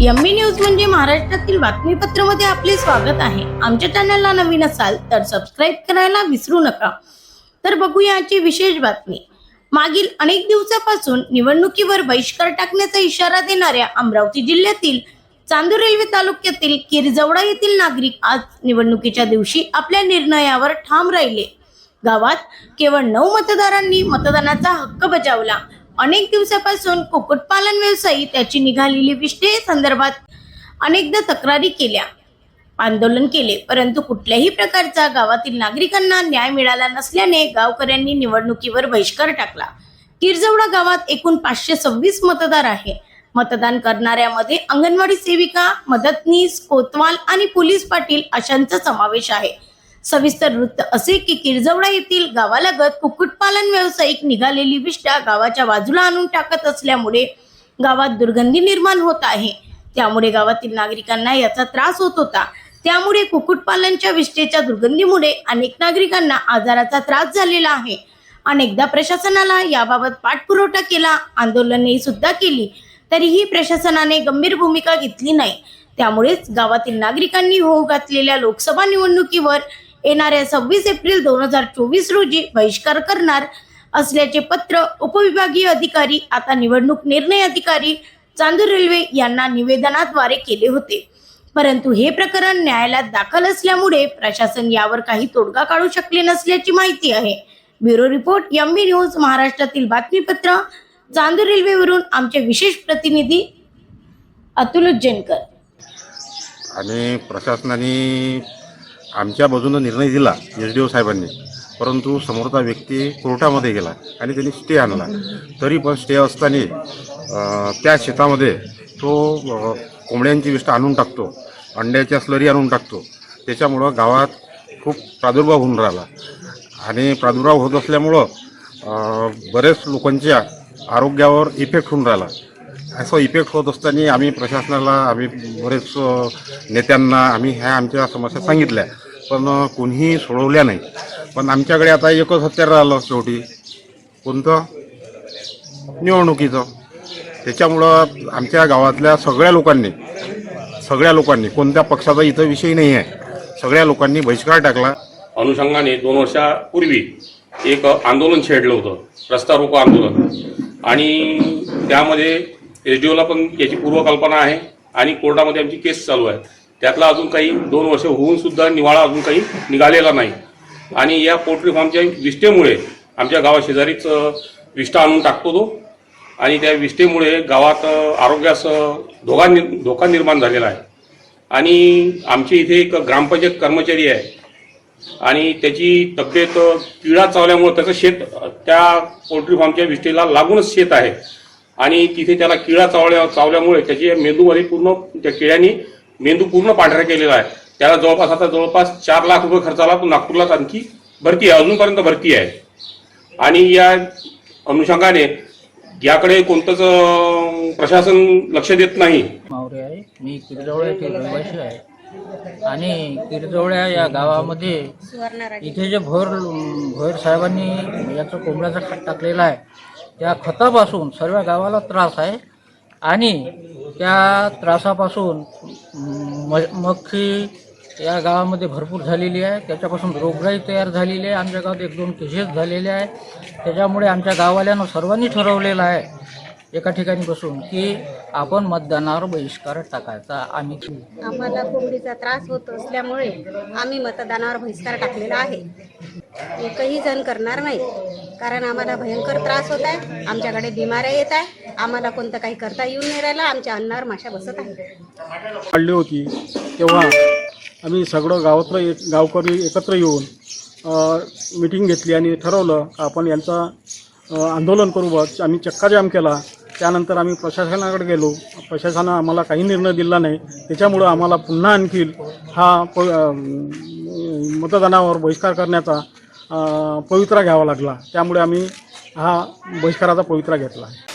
MB news म्हणजे महाराष्ट्रातील बातमीपत्रामध्ये आपले स्वागत आहे. आमच्या चॅनलला नवीन असाल तर सबस्क्राईब करायला विसरू नका. तर बघूया आजची विशेष बातमी. मागील अनेक दिवसापासून निवडणुकीवर बहिष्कार टाकण्याचा इशारा देणाऱ्या अमरावती जिल्ह्यातील चांदूर रेल्वे तालुक्यातील किरजवडा येथील नागरिक आज निवडणुकीच्या दिवशी आपल्या निर्णयावर ठाम राहिले. गावात केवळ नऊ मतदारांनी मतदानाचा हक्क बजावला. अनेक दिवसापासून कुक्कुटपालन व्यवसायी त्याची निघालेली विष्ठे संदर्भात अनेकदा तक्रारी केल्या आंदोलन केले परंतु कुठल्याही प्रकारचा गावातील नागरिकांना न्याय मिळाला नसल्याने गावकऱ्यांनी निवडणुकीवर बहिष्कार टाकला. किरजवडा गावात एकूण पाचशे सव्वीस मतदार आहे. मतदान करणाऱ्यामध्ये अंगणवाडी सेविका मदतनीस कोतवाल आणि पोलीस पाटील अशांचा समावेश आहे. सविस्तर वृत्त असे की किरजवडा येथील गावालगत कुक्कुटपालन व्यावसायिक निघालेली विष्ठा गावाच्या बाजूला आणून टाकत असल्यामुळे गावात दुर्गंधी निर्माण होत आहे. त्यामुळे गावातील नागरिकांना याचा त्रास होत होता. त्यामुळे कुक्कुटपालनच्या विष्ठेच्या दुर्गंधीमुळे अनेक नागरिकांना आजाराचा त्रास झालेला आहे. अनेकदा प्रशासनाला याबाबत पाठपुरवठा केला आंदोलने सुद्धा केली तरीही प्रशासनाने गंभीर भूमिका घेतली नाही. त्यामुळेच गावातील नागरिकांनी होऊ घातलेल्या लोकसभा निवडणुकीवर येणाऱ्या सव्वीस एप्रिल दोन हजार चोवीस रोजी बहिष्कार करणार असल्याचे पत्र उपविभागीय अधिकारी आता निवडणूक निर्णय अधिकारी चांदूर रेल्वे यांना निवेदनाद्वारे केले होते. परंतु हे प्रकरण न्यायालयात दाखल असल्यामुळे प्रशासन यावर काही तोडगा काढू शकले नसल्याची माहिती आहे. ब्युरो रिपोर्ट यम्मी न्यूज महाराष्ट्रातील बातमीपत्र चांदूर रेल्वेवरून आमचे विशेष प्रतिनिधी अतुल उज्जैनकर. आणि प्रशासनाने आमच्या बाजूनं निर्णय दिला एस डी ओ साहेबांनी. परंतु समोरचा व्यक्ती कोर्टामध्ये गेला आणि त्यांनी स्टे आणला. तरी पण स्टे असताना त्या शेतामध्ये तो कोंबड्यांची विष्ठा आणून टाकतो. अंड्याच्या स्लरी आणून टाकतो. त्याच्यामुळं गावात खूप प्रादुर्भाव होऊन राहिला. आणि प्रादुर्भाव होत असल्यामुळं बरेच लोकांच्या आरोग्यावर इफेक्ट होऊन राहिला. असं इफेक्ट होत असताना आम्ही प्रशासनाला आम्ही बरेच नेत्यांना आम्ही ह्या आमच्या समस्या सांगितल्या. पण कोणीही सोडवल्या नाही. पण आमच्याकडे आता एकच हत्यार राहिलं शेवटी. कोणतं? निवडणुकीचं. त्याच्यामुळं आमच्या गावातल्या सगळ्या लोकांनी सगळ्या लोकांनी कोणत्या पक्षाचा इथं विषय नाही आहे. सगळ्या लोकांनी बहिष्कार टाकला. अनुषंगाने दोन वर्षापूर्वी एक आंदोलन छेडलं होतं रस्ता रोको आंदोलन. आणि त्यामध्ये एस डी ओला पण याची पूर्वकल्पना आहे आणि कोर्टामध्ये आमची केस चालू आहे. त्यातला अजून काही दोन वर्ष होऊन सुद्धा निवाळा अजून काही निघालेला नाही. आणि या पोल्ट्री फार्मच्या विष्ठेमुळे आमच्या गावाशेजारीच शेजारीच विष्ठा आणून टाकतो तो. आणि त्या विष्ठेमुळे गावात आरोग्यास धोका निर् धोका निर्माण झालेला आहे. आणि आमच्या इथे एक ग्रामपंचायत कर्मचारी आहे. आणि त्याची तब्येत किडा चावल्यामुळे त्याचं शेत त्या पोल्ट्री फार्मच्या विष्ठेला लागूनच शेत आहे. आणि तिथे त्याला किडा चावल्या चावल्यामुळे त्याची मेंदूमध्ये पूर्ण त्या किड्यानी मेंदू पूर्ण पांढरा केलेला आहे. त्याला जवळपास आता जवळपास चार लाख रुपये खर्च आला तो नागपूरलाच आणखी भरती आहे. अजूनपर्यंत भरती आहे. आणि या अनुषंगाने याकडे कोणतंच प्रशासन लक्ष देत नाही. मावरे आहे. मी येथील रहिवासी आहे. आणि किरजवळ्या या गावामध्ये इथे जे भोर भोर साहेबांनी याचं कोंबड्याचा खत टाकलेला आहे. त्या खतापासून सर्व गावाला त्रास आहे. आणि त्या त्रासापासून म मक्खी या गावामध्ये भरपूर झालेली आहे. त्याच्यापासून रोगराई तयार झालेली आहे. आमच्या गावात एक दोन केसेस झालेले आहे. त्याच्यामुळे आमच्या गाववाल्यानं सर्वांनी ठरवलेलं आहे एका ठिकाणी बसून की आपण मतदानावर बहिष्कार टाकायचा. आम्ही आम्हाला कोंबडीचा त्रास होत असल्यामुळे आम्ही मतदानावर बहिष्कार टाकलेला आहे. एकही जण करणार नाही. कारण आम्हाला भयंकर त्रास होत आहे. आमच्याकडे बिमाऱ्या येत आहे. आम्हाला कोणतं काही करता येऊन नाही राहिलं. आमच्या अन्नावर माशा बसत आहे काढली होती. तेव्हा आम्ही सगळं गावातलं एक गावकरी एकत्र येऊन मिटिंग घेतली आणि ठरवलं आपण यांचा आंदोलन करू. बस आम्ही चक्काजाम केला. त्यानंतर आम्ही प्रशासनाकडे गेलो. प्रशासनानं आम्हाला काही निर्णय दिला नाही. त्याच्यामुळं आम्हाला पुन्हा आणखी हा प मतदानावर बहिष्कार करण्याचा पवित्रा घ्यावा लागला. त्यामुळे आम्ही हा बहिष्काराचा पवित्रा घेतला आहे.